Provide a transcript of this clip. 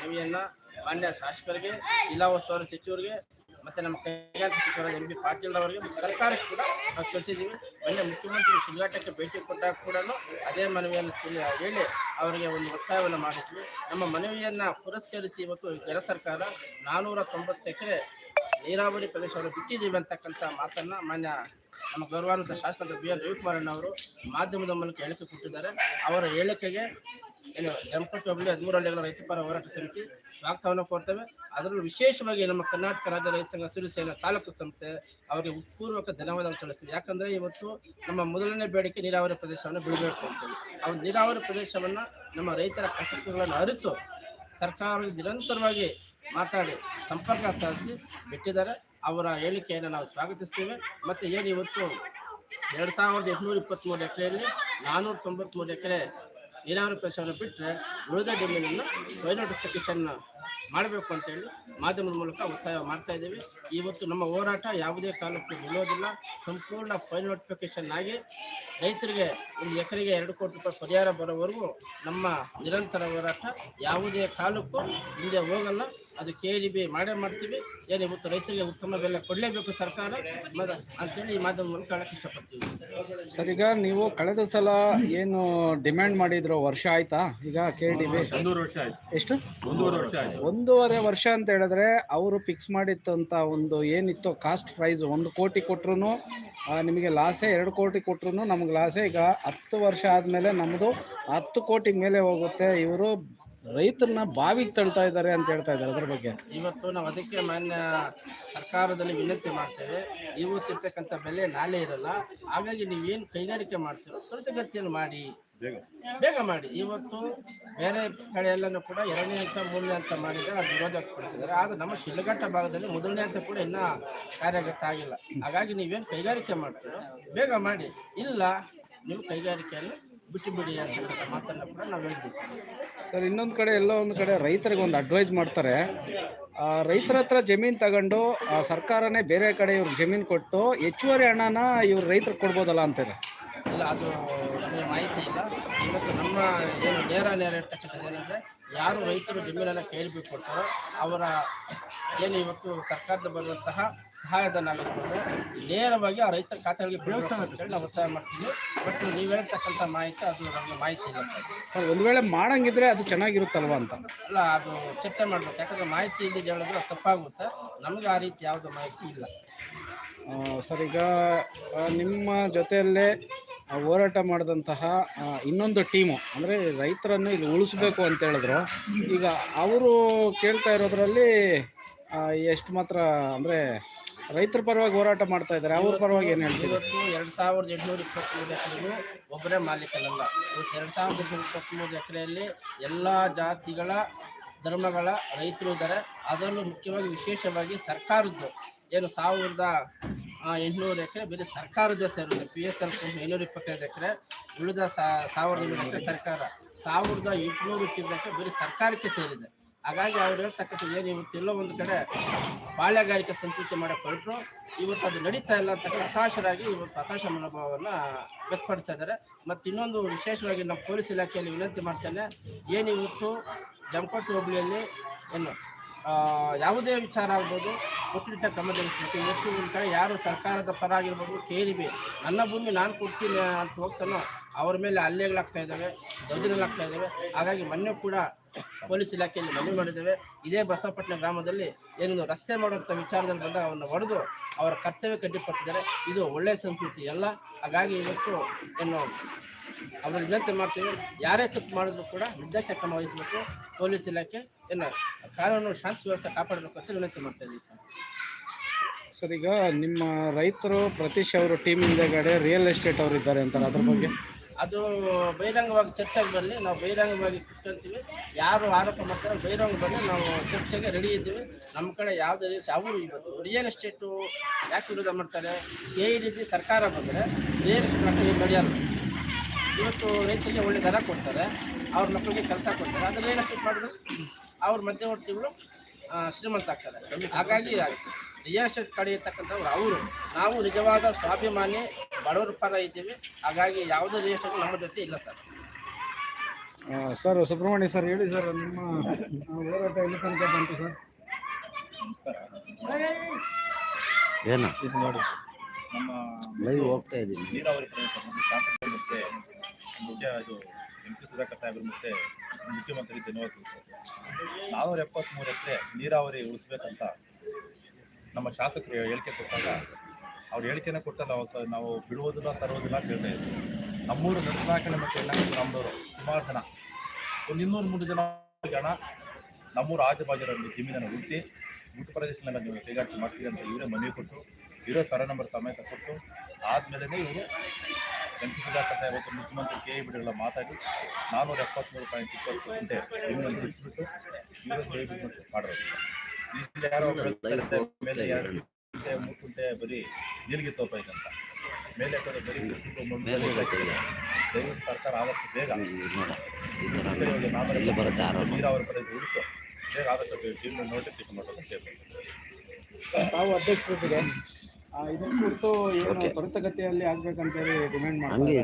ಮನವಿಯನ್ನ ಮಾನ್ಯ ಶಾಸಕರಿಗೆ ಜಿಲ್ಲಾ ಉಸ್ತುವಾರಿ ಸಚಿವರಿಗೆ, ಮತ್ತೆ ನಮ್ಮ ಕೈಗಾರಿಕಾ ಸಚಿವರಾದ ಎಂ ಬಿ ಪಾಟೀಲ್ ಅವರಿಗೆ ಸರ್ಕಾರಕ್ಕೆ ಕೂಡ ನಾವು ತಿಳಿಸಿದ್ದೀವಿ. ಮೊನ್ನೆ ಮುಖ್ಯಮಂತ್ರಿ ಶಿಲ್ಘಾಟಕ್ಕೆ ಭೇಟಿ ಕೊಟ್ಟಾಗ ಕೂಡ ಅದೇ ಮನವಿಯನ್ನು ಹೇಳಿ ಅವರಿಗೆ ಒಂದು ಒತ್ತಾಯವನ್ನು ಮಾಡಿದ್ವಿ. ನಮ್ಮ ಮನವಿಯನ್ನು ಪುರಸ್ಕರಿಸಿ ಇವತ್ತು ಕೇಂದ್ರ ಸರ್ಕಾರ ನಾನೂರ ತೊಂಬತ್ತು ಎಕರೆ ನೀರಾವರಿ ಪ್ರದೇಶವನ್ನು ಬಿಟ್ಟಿದ್ದೀವಿ ಅಂತಕ್ಕಂಥ ಮಾತನ್ನು ಮಾನ್ಯ ನಮ್ಮ ಗೌರವಾನ್ವಿತ ಶಾಸಕ ಬಿ ಆರ್ ರವಿಕುಮಾರಣ್ಣ ಅವರು ಮಾಧ್ಯಮದ ಮೂಲಕ ಹೇಳಿಕೆ ಕೊಟ್ಟಿದ್ದಾರೆ. ಅವರ ಹೇಳಿಕೆಗೆ ಏನು ಜಮಖಂಡಿ ಹೋಬಳಿ ಹದಿಮೂರು ಹಳ್ಳಿಗಳ ರೈತ ಪರ ಹೋರಾಟ ಸಮಿತಿ ಸ್ವಾಗತವನ್ನು ಕೊಡ್ತೇವೆ. ಅದರಲ್ಲೂ ವಿಶೇಷವಾಗಿ ನಮ್ಮ ಕರ್ನಾಟಕ ರಾಜ್ಯ ರೈತ ಸಂಘ ಹಸಿರು ಸೇನಾ ತಾಲೂಕು ಸಂಸ್ಥೆ ಅವರಿಗೆ ಉತ್ಪೂರ್ವಕ ಧನ್ಯವಾದ ತಿಳಿಸ್ತೀವಿ ಯಾಕಂದ್ರೆ ಇವತ್ತು ನಮ್ಮ ಮೊದಲನೇ ಬೇಡಿಕೆ ನೀರಾವರಿ ಪ್ರದೇಶವನ್ನು ಬಿಡಬೇಕು ಅಂತೇಳಿ ಒಂದು ನೀರಾವರಿ ಪ್ರದೇಶವನ್ನ ನಮ್ಮ ರೈತರ ಕಷ್ಟಗಳನ್ನು ಅರಿತು ಸರ್ಕಾರ ನಿರಂತರವಾಗಿ ಮಾತಾಡಿ ಸಂಪರ್ಕ ಸಾಧಿಸಿ ಬಿಟ್ಟಿದ್ದಾರೆ. ಅವರ ಹೇಳಿಕೆಯನ್ನು ನಾವು ಸ್ವಾಗತಿಸ್ತೇವೆ. ಮತ್ತು ಏನು ಇವತ್ತು ಎರಡು ಸಾವಿರದ ಎಂಟುನೂರ ಇಪ್ಪತ್ತ್ಮೂರು ಎಕರೆಯಲ್ಲಿ ನಾನ್ನೂರ ತೊಂಬತ್ತ್ಮೂರು ಎಕರೆ ನೀರಾವರಿ ಪ್ರದೇಶವನ್ನು ಬಿಟ್ಟರೆ ಉಳಿದ ಜಮೀನನ್ನು ಬೈನೋಟಿಫಿಕೇಶನ್ ಮಾಡಬೇಕು ಅಂತೇಳಿ ಮಾಧ್ಯಮದ ಮೂಲಕ ಒತ್ತಾಯ ಮಾಡ್ತಾ ಇದ್ದೀವಿ. ಇವತ್ತು ನಮ್ಮ ಹೋರಾಟ ಯಾವುದೇ ಕಾಲಕ್ಕೂ ನಿಲ್ಲೋದಿಲ್ಲ. ಸಂಪೂರ್ಣ ಫೈಲ್ ನೋಟಿಫಿಕೇಶನ್ ಆಗಿ ರೈತರಿಗೆ, ಒಂದು ಎಕರೆಗೆ ಎರಡು ಕೋಟಿ ರೂಪಾಯಿ ಪರಿಹಾರ ಬರೋವರೆಗೂ ನಮ್ಮ ನಿರಂತರ ಹೋರಾಟ ಯಾವುದೇ ಕಾಲಕ್ಕೂ ಹಿಂದೆ ಹೋಗಲ್ಲ. ಅದು ಕೆ ಡಿ ಬಿ ಮಾಡೇ ಮಾಡ್ತೀವಿ. ಏನು ಇವತ್ತು ರೈತರಿಗೆ ಉತ್ತಮ ಬೆಲೆ ಕೊಡಲೇಬೇಕು ಸರ್ಕಾರ ಅಂತೇಳಿ ಈ ಮಾಧ್ಯಮದ ಮೂಲಕ ಹೇಳಕ್ಕೆ ಇಷ್ಟಪಡ್ತೀವಿ. ಸರ್ ನೀವು ಕಳೆದ ಸಲ ಏನು ಡಿಮ್ಯಾಂಡ್ ಮಾಡಿದ್ರು ವರ್ಷ ಆಯ್ತಾ? ಈಗ ಕೆ ಡಿ ಬಿ ಒಂದೂವರೆ ವರ್ಷ ಆಯ್ತು. ಎಷ್ಟು? ಒಂದೂವರೆ ವರ್ಷ ಆಯ್ತು. ಒಂದೂವರೆ ವರ್ಷ ಅಂತ ಹೇಳಿದ್ರೆ ಅವರು ಫಿಕ್ಸ್ ಮಾಡಿತ್ತಂತ ಒಂದು ಏನಿತ್ತು ಕಾಸ್ಟ್ ಪ್ರೈಸ್ ಒಂದು ಕೋಟಿ ಕೊಟ್ರು ನಿಮಗೆ ಲಾಸೇ ಎರಡು ಕೋಟಿ ಕೊಟ್ರು ನಮ್ಗೆ ಲಾಸೇ ಈಗ ಹತ್ತು ವರ್ಷ ಆದಮೇಲೆ ನಮ್ಮದು ಹತ್ತು ಕೋಟಿ ಮೇಲೆ ಹೋಗುತ್ತೆ. ಇವರು ರೈತರನ್ನ ಬಾವಿಗೆ ತಳ್ತಾ ಇದ್ದಾರೆ ಅಂತ ಹೇಳ್ತಾ ಇದ್ದಾರೆ ಅದ್ರ ಬಗ್ಗೆ. ಇವತ್ತು ನಾವು ಅದಕ್ಕೆ ಮಾನ್ಯ ಸರ್ಕಾರದಲ್ಲಿ ವಿನಂತಿ ಮಾಡ್ತೇವೆ. ಇವತ್ತಿರ್ತಕ್ಕಂಥ ಬೆಲೆ ನಾಳೆ ಇರಲ್ಲ. ಹಾಗಾಗಿ ನೀವೇನು ಕೈಗಾರಿಕೆ ಮಾಡ್ತೀರೋ ತ್ವರಿತಗತಿಯನ್ನು ಮಾಡಿ. ಬೇಗ. ಬೇಗ ಮಾಡಿ. ಇವತ್ತು ಬೇರೆ ಕಡೆ ಎಲ್ಲನೂ ಕೂಡ ಎರಡನೇ ಹಂತ ಮೂರನೇ ಹಂತ ಮಾಡಿದರೆ ಅದು ವಿರೋಧ ವ್ಯಕ್ತಪಡಿಸಿದ್ದಾರೆ. ಆದರೆ ನಮ್ಮ ಶಿಲ್ಘಟ್ಟ ಭಾಗದಲ್ಲಿ ಮೊದಲನೇ ಹಂತ ಕೂಡ ಇನ್ನೂ ಕಾರ್ಯಗತ ಆಗಿಲ್ಲ. ಹಾಗಾಗಿ ನೀವೇನು ಕೈಗಾರಿಕೆ ಮಾಡ್ತೀರೋ? ಬೇಗ ಮಾಡಿ. ಇಲ್ಲ ನೀವು ಕೈಗಾರಿಕೆಯನ್ನು ಬಿಟ್ಟು ಬಿಡಿ ಅಂತಕ್ಕಂಥ ಮಾತನ್ನು ಕೂಡ ನಾವು ಹೇಳ್ತೀವಿ. ಸರ್ ಇನ್ನೊಂದು ಕಡೆ ಎಲ್ಲೋ ಒಂದು ಕಡೆ ರೈತರಿಗೆ ಒಂದು ಅಡ್ವೈಸ್ ಮಾಡ್ತಾರೆ. ಆ, ರೈತರ ಹತ್ರ ಜಮೀನು ತಗೊಂಡು ಆ, ಸರ್ಕಾರನೇ ಬೇರೆ ಕಡೆ ಇವ್ರಿಗೆ ಜಮೀನು ಕೊಟ್ಟು ಹೆಚ್ಚುವರಿ ಹಣನ ಇವ್ರು ರೈತರಿಗೆ ಕೊಡ್ಬೋದಲ್ಲ ಅಂತಾರೆ. ಇಲ್ಲ ಅದು ಮಾಹಿತಿ ಇಲ್ಲ. ಇವತ್ತು ನಮ್ಮ ಏನು ನೇರ ನೇರ ಇರ್ತಕ್ಕಂಥದ್ದು ಏನಂದರೆ ಯಾರು ರೈತರು ಜಮೀನನ್ನು ಕೇಳಿ ಕೊಡ್ತಾರೋ ಅವರ ಏನು ಇವತ್ತು ಸರ್ಕಾರದ ಬರುವಂತಹ ಸಹಾಯಧನ ಆಗಿರ್ಬೋದು ನೇರವಾಗಿ ಆ ರೈತರ ಖಾತೆಗಳಿಗೆ ಅಂತ ಅಂತೇಳಿ ನಾವು ಒತ್ತಾಯ ಮಾಡ್ತೀವಿ. ಬಟ್ ನೀವು ಹೇಳ್ತಕ್ಕಂಥ ಮಾಹಿತಿ ಅದು ನಮಗೆ ಮಾಹಿತಿ ಇಲ್ಲ ಸರ್. ಒಂದು ವೇಳೆ ಮಾಡಂಗಿದ್ರೆ ಅದು ಚೆನ್ನಾಗಿರುತ್ತಲ್ವ ಅಂತ? ಅಲ್ಲ ಅದು ಚರ್ಚೆ ಮಾಡ್ಬೇಕು. ಯಾಕಂದ್ರೆ ಮಾಹಿತಿ ಇಲ್ಲದೆ ಹೇಳಿದ್ರೆ ಅದು ತಪ್ಪಾಗುತ್ತೆ. ನಮಗೆ ಆ ರೀತಿ ಯಾವುದು ಮಾಹಿತಿ ಇಲ್ಲ. ಸರ್ ಈಗ ನಿಮ್ಮ ಜೊತೆಯಲ್ಲೇ ಹೋರಾಟ ಮಾಡಿದಂತಹ ಇನ್ನೊಂದು ಟೀಮು, ಅಂದರೆ ರೈತರನ್ನು ಇಲ್ಲಿ ಉಳಿಸ್ಬೇಕು ಅಂತ ಹೇಳಿದ್ರು. ಈಗ ಅವರು ಕೇಳ್ತಾ ಇರೋದ್ರಲ್ಲಿ ಎಷ್ಟು ಮಾತ್ರ, ಅಂದರೆ ರೈತರ ಪರವಾಗಿ ಹೋರಾಟ ಮಾಡ್ತಾ ಇದ್ದಾರೆ. ಅವ್ರ ಪರವಾಗಿ ಏನು ಹೇಳ್ತೀವಿ ಇವತ್ತು ಎರಡು ಸಾವಿರದ ಎಂಟುನೂರ ಇಪ್ಪತ್ತ್ಮೂರು ಎಕರೆಗೂ ಒಬ್ಬರೇ ಮಾಲೀಕನಲ್ಲ ಇವತ್ತು ಎರಡು ಸಾವಿರದ ಎಂಟುನೂರ ಇಪ್ಪತ್ತ್ಮೂರು ಎಕರೆಯಲ್ಲಿ ಎಲ್ಲ ಜಾತಿಗಳ, ಧರ್ಮಗಳ ರೈತರು ಇದ್ದಾರೆ. ಅದರಲ್ಲೂ ಮುಖ್ಯವಾಗಿ ವಿಶೇಷವಾಗಿ ಸರ್ಕಾರದ್ದು. ಏನು ಸಾವಿರದ ಎಂಟುನೂರು ಎಕರೆ ಬೇರೆ ಸರ್ಕಾರದ ಸೇರಿದೆ ಪಿ ಎಸ್ ಎಲ್ ಐನೂರ ಇಪ್ಪತ್ತೈದು ಎಕರೆ ಉಳಿದ ಸಾವಿರದ ಇನ್ನೂರು ಎಕರೆ ಸರ್ಕಾರ. ಸಾವಿರದ ಎಂಟುನೂರು ಎಕರೆ ಬರೀ ಸರ್ಕಾರಕ್ಕೆ ಸೇರಿದೆ. ಹಾಗಾಗಿ ಅವ್ರು ಹೇಳ್ತಕ್ಕಂಥದ್ದು ಏನು ಇವತ್ತು ಎಲ್ಲೋ ಒಂದು ಕಡೆ ಬಾಳೆಗಾರಿಕೆ ಸಂಸ್ಕೃತಿ ಮಾಡಕ್ಕೆ ಹೊರಟರು ಇವತ್ತು ಅದು ನಡೀತಾ ಇಲ್ಲ ಅಂತ ಹತಾಶರಾಗಿ ಇವತ್ತು ಹತಾಶ ಮನೋಭಾವವನ್ನು ವ್ಯಕ್ತಪಡಿಸ್ತಾ ಇದ್ದಾರೆ. ಮತ್ತು ಇನ್ನೊಂದು ವಿಶೇಷವಾಗಿ ನಮ್ಮ ಪೊಲೀಸ್ ಇಲಾಖೆಯಲ್ಲಿ ವಿನಂತಿ ಮಾಡ್ತೇನೆ ಏನು ಇವತ್ತು ಜಮಖಂಡಿ ಹೋಬಳಿಯಲ್ಲಿ ಏನು ಆ, ಯಾವುದೇ ವಿಚಾರ ಆಗ್ಬೋದು ಕಟ್ಟುನಿಟ್ಟ ಜರುಗಿಸಬೇಕು ಇವತ್ತು ಕಡೆ ಯಾರು ಸರ್ಕಾರದ ಪರ ಆಗಿರ್ಬೋದು ಕೇಳಿವೆ. ನನ್ನ ಭೂಮಿ ನಾನು ಕೊಡ್ತೀನಿ ಅಂತ ಹೋಗ್ತಾನೋ, ಅವ್ರ ಮೇಲೆ ಹಲ್ಲೆಗಳಾಗ್ತಾ ಇದ್ದಾವೆ ದೌರ್ಜನ್ಯಗಳಾಗ್ತಾ ಇದ್ದಾವೆ ಹಾಗಾಗಿ ಮೊನ್ನೆ ಕೂಡ ಪೊಲೀಸ್ ಇಲಾಖೆಯಲ್ಲಿ ಮನವಿ ಮಾಡಿದ್ದೇವೆ. ಇದೇ ಬಸವಪಟ್ಟಣ ಗ್ರಾಮದಲ್ಲಿ ಏನು ರಸ್ತೆ ಮಾಡುವಂಥ ವಿಚಾರದಲ್ಲಿ ಬಂದಾಗ ಅವನ್ನ ಹೊಡೆದು ಅವರ ಕರ್ತವ್ಯ ಕಡ್ಡಿಪಡಿಸಿದ್ದಾರೆ ಇದು ಒಳ್ಳೆಯ ಸಂಸ್ಕೃತಿ ಅಲ್ಲ. ಹಾಗಾಗಿ ಇವತ್ತು ಏನು ಅವರ ವಿನಂತಿ ಮಾಡ್ತೀವಿ. ಯಾರೇ ತಪ್ಪು ಮಾಡಿದ್ರು ಕೂಡ ನಿರ್ದಿಷ್ಟ ಕ್ರಮ ವಹಿಸಬೇಕು. ಪೊಲೀಸ್ ಇಲಾಖೆ ಏನು ಕಾನೂನು ಶಾಂತಿ ವ್ಯವಸ್ಥೆ ಕಾಪಾಡಬೇಕು ಅಂತ ವಿನಂತಿ ಮಾಡ್ತಾ ಇದ್ದೀವಿ ಸರ್. ಸರ್, ಈಗ ನಿಮ್ಮ ರೈತರು ಪ್ರತೀಶ್ ಅವರು ಟೀಮ್ ಹಿಂದೆಗಡೆ ರಿಯಲ್ ಎಸ್ಟೇಟ್ ಅವರು ಇದ್ದಾರೆ ಅಂತಾರೆ. ಅದ್ರ ಬಗ್ಗೆ ಅದು ಬಹಿರಂಗವಾಗಿ ಚರ್ಚೆಗೆ ಬರಲಿ ನಾವು ಬಹಿರಂಗವಾಗಿ ಕುತ್ಕೊಂತೀವಿ. ಯಾರು ಆರೋಪ ಮಾಡ್ತಾರೆ ಬಹಿರಂಗ ಬರಲಿ ನಾವು ಚರ್ಚೆಗೆ ರೆಡಿ ಇದ್ದೀವಿ. ನಮ್ಮ ಕಡೆ ಯಾವುದೇ ರೀತಿ ಅವರು ಇವತ್ತು ರಿಯಲ್ ಎಸ್ಟೇಟು ಯಾಕೆ ವಿರೋಧ ಮಾಡ್ತಾರೆ? ಕೆ ರೀತಿ ಡಿ ಸರ್ಕಾರ ಬಂದರೆ ರಿಯಲ್ ಎಸ್ಟೇಟ್ ನಡೆಯಲ್ಲ ಇವತ್ತು ರೈತರಿಗೆ ಒಳ್ಳೆ ದರ ಕೊಡ್ತಾರೆ, ಅವ್ರ ಮಕ್ಕಳಿಗೆ ಕೆಲಸ ಕೊಡ್ತಾರೆ. ಅದು ರಿಯಲ್ ಎಸ್ಟೇಟ್ ಮಾಡಿದ್ರೆ ಅವ್ರ ಮಧ್ಯವರ್ತಿಗಳು ಶ್ರೀಮಂತ ಆಗ್ತಾರೆ. ಹಾಗಾಗಿ ಎಸ್ಟೇಟ್ ಕಡೆ ಇರ್ತಕ್ಕಂಥವ್ರು ಅವರು. ನಾವು ನಿಜವಾದ ಸ್ವಾಭಿಮಾನಿ ಬಡವರ ಪರ ಇದ್ದೀವಿ. ಹಾಗಾಗಿ ಯಾವುದೇ ಎಸ್ಟೇಟ್ ನಮ್ಮ ಜೊತೆ ಇಲ್ಲ ಸರ್. ಸರ್ ಸುಬ್ರಹ್ಮಣ್ಯ ಸರ್ ಹೇಳಿ ಸರ್ ನಿಮ್ಮ ಹೋರಾಟ ಎಲ್ಲಿ ತನಕ ಬಂತು ಸರ್? ಏನು? ಇದು ನೋಡಿ. ನಮ್ಮ ಲೈವ್ ಹೋಗ್ತಾ ಇದ್ದೀನಿ. ನೀರಾವರಿ ಪ್ರದೇಶ ಮತ್ತು ಶಾಸಕರು ಮತ್ತೆ ಮುಖ್ಯ ಇದು ಎಂ ಸಿ ಸುಧಾಕರ್ ಸಾಹೇಬರು ಮತ್ತೆ ಮುಖ್ಯಮಂತ್ರಿ ಧನ್ಯವಾದ ನಾನ್ನೂರ ನಾನೂರ ಎಪ್ಪತ್ತ್ಮೂರು ಎಕರೆ ನೀರಾವರಿ ಉಳಿಸ್ಬೇಕಂತ ನಮ್ಮ ಶಾಸಕರು ಹೇಳಿಕೆ ಕೊಟ್ಟಾಗ ಅವ್ರು ಹೇಳಿಕೆನ ಕೊಟ್ಟಲ್ಲ ನಾವು ನಾವು ಬಿಡುವುದಿಲ್ಲ, ತರುವುದಿಲ್ಲ ಅಂತ ಹೇಳ್ತಾ ಇದ್ವಿ ನಮ್ಮೂರು ನರಸನಾಕಣೆ ಮತ್ತು ಗ್ರಾಮದವರು ಸುಮಾರು ಜನ. ಒಂದು ಇನ್ನೂರು ಮೂರು ಜನ ಜನ ನಮ್ಮೂರು ಆಜುಬಾಜುರಲ್ಲಿ ಜಮೀನನ್ನು ಉಳಿಸಿ ಊಟ ಪ್ರದೇಶದಲ್ಲಿ ನೀವು ಕೈಗಾರಿಕೆ ಮಾಡ್ತೀವಿ ಅಂತ ಇವರೇ ಮನವಿ ಕೊಟ್ಟು, ಇರೋ ಸರ ನಂಬರ್ ಸಮೇತ ಕೊಟ್ಟು ಆದಮೇಲೆ ಇವರು ಎಂ ಸಿ ಸುಧಾಕರ್ ಮತ್ತು ಮುಖ್ಯಮಂತ್ರಿ ಕೆ ಇ ಬಿಡಿಗಳ ಮಾತಾಡಿ ನಾನ್ನೂರ ಎಪ್ಪತ್ತ್ಮೂರು ಪಾಯಿಂಟ್ ಇಪ್ಪತ್ತು ಗಂಟೆ ಜಮೀನನ್ನು ಬಿಡಿಸ್ಬಿಟ್ಟು ಇವರು ಮಾಡಿರೋದು. ಮೇಲೆ ಯಾರು ಕುಂಟೆ ಬರೀ ನೀರಿಗೆ ತೋಪ ಅಂತ ಮೇಲೆ ಕಡೆ ಬರೀ. ದಯವಿಟ್ಟು ಸರ್ಕಾರ ಆದಷ್ಟು ಬೇಗ ನೀರಾವರಿ ಕಡೆ ಉಳಿಸೋ. ಬೇಗ ಆದಷ್ಟು ಜೀವನ ನೋಟಿಫಿಕೇಶನ್ ಮಾಡೋದು ತಾವು ಅಧ್ಯಕ್ಷರಿದ್ದೀರಿ ಇದನ್ನು ಕುರಿತು ಏನು ತ್ವರಿತಗತಿಯಲ್ಲಿ ಆಗ್ಬೇಕಂತೇಳಿ ಡಿಮ್ಯಾಂಡ್ ಹಂಗೆ